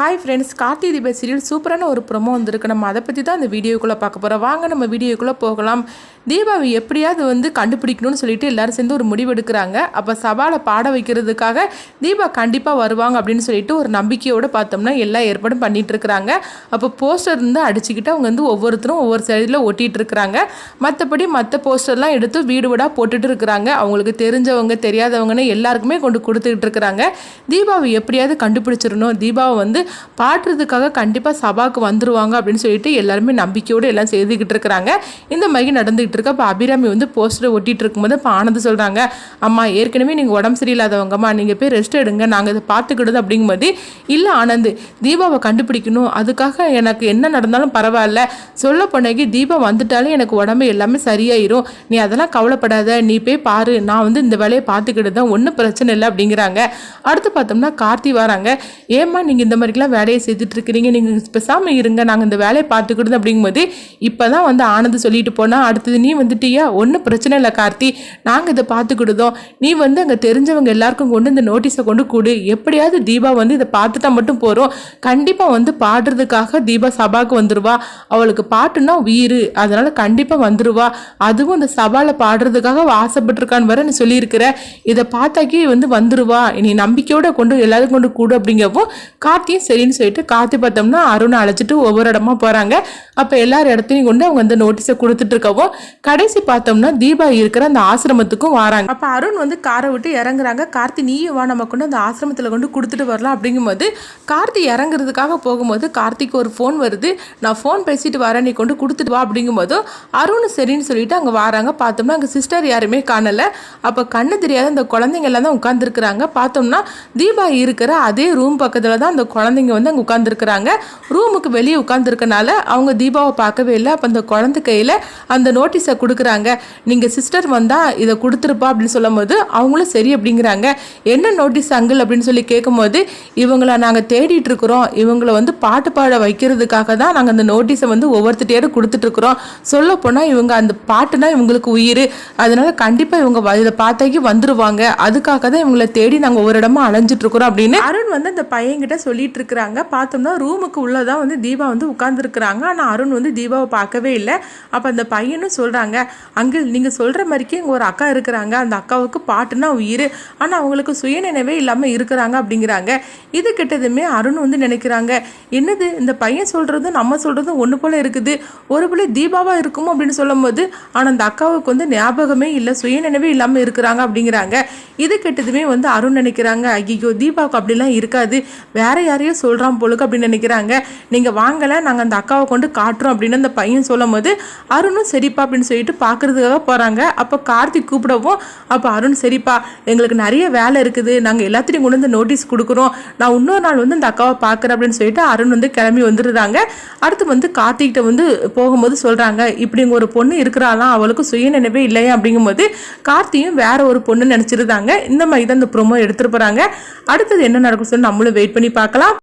Hi friends Karthi தீப serial சூப்பரான ஒரு ப்ரொமோ வந்திருக்கு. நம்ம அதை பற்றி தான் அந்த வீடியோக்குள்ளே பார்க்க போகிறோம் வாங்க நம்ம வீடியோக்குள்ளே போகலாம். தீபாவை எப்படியாவது வந்து கண்டுபிடிக்கணும்னு சொல்லிட்டு எல்லாரும் சேர்ந்து ஒரு முடிவு எடுக்கிறாங்க அப்போ சவாலை பாட வைக்கிறதுக்காக தீபா கண்டிப்பாக வருவாங்க அப்படின்னு சொல்லிட்டு ஒரு நம்பிக்கையோடு பார்த்தோம்னா எல்லா ஏற்பாடும் பண்ணிட்டு இருக்கிறாங்க அப்போ போஸ்டர் இருந்து அடிச்சுக்கிட்டு அவங்க வந்து ஒவ்வொருத்தரும் ஒவ்வொரு சைடில் ஒட்டிகிட்டு இருக்கிறாங்க மற்றபடி மற்ற போஸ்டர்லாம் எடுத்து வீடு வீடாக போட்டுட்டு இருக்கிறாங்க அவங்களுக்கு தெரிஞ்சவங்க தெரியாதவங்கன்னு எல்லாருக்குமே கொண்டு கொடுத்துக்கிட்டு இருக்கிறாங்க தீபாவை எப்படியாவது கண்டுபிடிச்சிடணும். தீபாவை வந்து பாடுறதுக்காக கண்டிப்பாக சபாவுக்கு வந்துருவாங்க அப்படின்னு சொல்லிட்டு எல்லாருமே நம்பிக்கையோடு எல்லாம் செய்துக்கிட்டு இருக்கிறாங்க இந்த மாதிரி நடந்துகிட்டு இருக்க இப்போ அபிராமி வந்து போஸ்டர் ஒட்டிகிட்டு இருக்கும்போது இப்போ ஆனது சொல்கிறாங்க அம்மா ஏற்கனவே நீங்கள் உடம்பு சரியில்லாதவங்கம்மா நீங்கள் போய் ரெஸ்ட் எடுங்க நாங்கள் இதை பார்த்துக்கிடுது. அப்படிங்கும்போது இல்லை ஆனந்த் தீபாவை கண்டுபிடிக்கணும். அதுக்காக எனக்கு என்ன நடந்தாலும் பரவாயில்ல. சொல்ல போனேக்கு தீபா வந்துட்டாலே எனக்கு உடம்பு எல்லாமே சரியாயிரும். நீ அதெல்லாம் கவலைப்படாத. நீ போய் பாரு. நான் வந்து இந்த வேலையை பார்த்துக்கிட்டு தான். ஒன்றும் பிரச்சனை இல்லை. அப்படிங்கிறாங்க. அடுத்து பார்த்தோம்னா கார்த்தி வராங்க. ஏம்மா நீங்கள் இந்த மாதிரிலாம் வேலையை செய்துட்டு இருக்கிறீங்க. நீங்கள் பேசாமல் இருங்க. நாங்கள் இந்த வேலையை பார்த்துக்கிடுது. அப்படிங்கும்போது இப்போ தான் வந்து ஆனந்த் சொல்லிட்டு போனால் அடுத்தது நீ வந்துட்டியா? ஒன்றும் பிரச்சனை இல்லை கார்த்தி. நாங்கள் இதை பார்த்துக்கிடுதோம். நீ வந்து அங்கே தெரிஞ்சவங்க எல்லாருக்கும் கொண்டு இந்த நோட்டீஸை கொண்டு கொடு. எப்படியாவது தீபா வந்து இதை பார்த்துட்டா மட்டும் போகிறோம் கண்டிப்பாக வந்து பாடுறதுக்காக தீபா சபாவுக்கு வந்துடுவா அவளுக்கு பாட்டுன்னா உயிர். அதனால் கண்டிப்பாக வந்துடுவா அதுவும் இந்த சபாவில் பாடுறதுக்காக ஆசைப்பட்டிருக்கான்னு வர நீ சொல்லியிருக்கிற. இதை பார்த்தாக்கி வந்து வந்துடுவா நீ நம்பிக்கையோட கொண்டு எல்லாரும் கொண்டு கூடு அப்படிங்கவும் கார்த்தியும் சரின்னு சொல்லிட்டு கார்த்தி பார்த்தோம்னா அருணை அழைச்சிட்டு ஒவ்வொரு இடமா போகிறாங்க அப்போ எல்லார் இடத்தையும் கொண்டு அவங்க அந்த நோட்டீஸை கொடுத்துட்டு இருக்கவும் கடைசி பார்த்தோம்னா தீபா இருக்கிற அந்த ஆசிரமத்துக்கும் வராங்க. அப்போ அருண் வந்து காரை விட்டு இறங்குறாங்க. கார்த்தி நீயும் வா நம்ம கொண்டு அந்த ஆசிரமத்தில் கொண்டு கொடுத்துட்டு வரலாம். அப்படிங்கும்போது கார்த்தி இறங்குறதுக்காக போகும்போது கார்த்திக்கு ஒரு ஃபோன் வருது. நான் ஃபோன் பேசிட்டு வரேன் நீ கொண்டு கொடுத்துட்டு வா. அப்படிங்கும்போது அருண் சரின்னு சொல்லிட்டு அங்கே வராங்க. பார்த்தோம்னா அங்கே சிஸ்டர் யாருமே காணலை. அப்போ கண்ணு தெரியாத அந்த குழந்தைங்க எல்லாம் தான் உட்காந்துருக்குறாங்க பார்த்தோம்னா தீபா இருக்கிற அதே ரூம் பக்கத்தில் தான் அந்த குழந்தைங்க வந்து அங்கே உட்காந்துருக்குறாங்க ரூமுக்கு வெளியே உட்காந்துருக்கனால அவங்க தீபாவை பார்க்கவே இல்லை. அப்போ அந்த குழந்தை கையில் அந்த நோட்டீஸ் கொடுக்குறாங்க. நீங்கள் சிஸ்டர் வந்தால் இதை கொடுத்துருப்பா அப்படின்னு சொல்லும் போது அவங்களும் சரி அப்படிங்கிறாங்க. என்ன நோட்டீஸ் அங்கிள் அப்படின்னு சொல்லி கேட்கும்போது இவங்களை நாங்கள் தேடிட்டு இருக்கிறோம். இவங்களை வந்து பாட்டு பாட வைக்கிறதுக்காக தான் நாங்கள் அந்த நோட்டீஸை வந்து ஒவ்வொருத்தரையும் கொடுத்துட்ருக்குறோம் சொல்ல போனால் இவங்க அந்த பாட்டுனா இவங்களுக்கு உயிர். அதனால கண்டிப்பாக இவங்க இதை பார்த்தாக்கி வந்துருவாங்க. அதுக்காக தான் இவங்களை தேடி நாங்கள் ஒவ்வொரு இடமா அலைஞ்சிட்டு இருக்கிறோம் அப்படின்னு அருண் வந்து அந்த பையன்கிட்ட சொல்லிட்டு இருக்கிறாங்க. பார்த்தோம்னா ரூமுக்கு உள்ளே தான் வந்து தீபா வந்து உட்காந்துருக்குறாங்க ஆனால் அருண் வந்து தீபாவை பார்க்கவே இல்லை. அப்போ அந்த பையனும் சொல்கிறாங்க அங்கிள் நீங்கள் சொல்கிற மாதிரிக்கே இங்கே ஒரு அக்கா இருக்கிறாங்க. அந்த அக்காவுக்கு பாட்டுனா உயிர். ஆனால் அவங்களுக்கு சுயநினைவே இல்லாமல் இருக்கிறாங்க அப்படிங்கிறாங்க. இது கிட்டதுமே அருண் வந்து நினைக்கிறாங்க. என்னது இந்த பையன் சொல்கிறதும் நம்ம சொல்கிறதும் ஒன்று போல் இருக்குது. ஒரு பிள்ளை தீபாவாக இருக்குமோ அப்படின்னு சொல்லும்போது ஆனால் அந்த அக்காவுக்கு வந்து ஞாபகமே இல்லை சுயநினைவே இல்லாமல் இருக்கிறாங்க அப்படிங்கிறாங்க. இது கெட்டதுமே வந்து அருண் நினைக்கிறாங்க. ஐயோ தீபாவுக்கு அப்படிலாம் இருக்காது. வேற யாரையும் சொல்கிறான் போலுக்கு அப்படின்னு நினைக்கிறாங்க. நீங்கள் வாங்கலை நாங்கள் அந்த அக்காவை கொண்டு காட்டுறோம் அப்படின்னு அந்த பையன் சொல்லும் போது அருணும் சரிப்பா அப்படின்னு சொல்லிட்டு பார்க்குறதுக்காக போகிறாங்க அப்போ கார்த்திக் கூப்பிடவும் அப்போ அருண் சரிப்பா எங்களுக்கு நிறைய வேலை இருக்குது. நாங்கள் எல்லாத்தையும் கொண்டு வந்து நோட்டீஸ் கொடுக்குறோம். நான் இன்னொரு நாள் வந்து அந்த அக்காவை பார்க்குறேன் அப்படின்னு சொல்லிட்டு அருண் வந்து கிளம்பி வந்துடுறாங்க. அடுத்து வந்து கார்த்திகிட்ட வந்து போகும்போது சொல்கிறாங்க இப்படிங்க ஒரு பொண்ணு இருக்கிறாலாம் அவளுக்கு சுய நினைவே இல்லையா அப்படிங்கும்போது கார்த்தியும் வேற ஒரு பொண்ணு நினச்சிருந்தாங்க. இந்த மாதிரி தான் இந்த ப்ரொமோ எடுத்துகிட்டு போகிறாங்க அடுத்தது என்ன நடக்கும் சொல்லி நம்மளும் வெயிட் பண்ணி பார்க்கலாம்.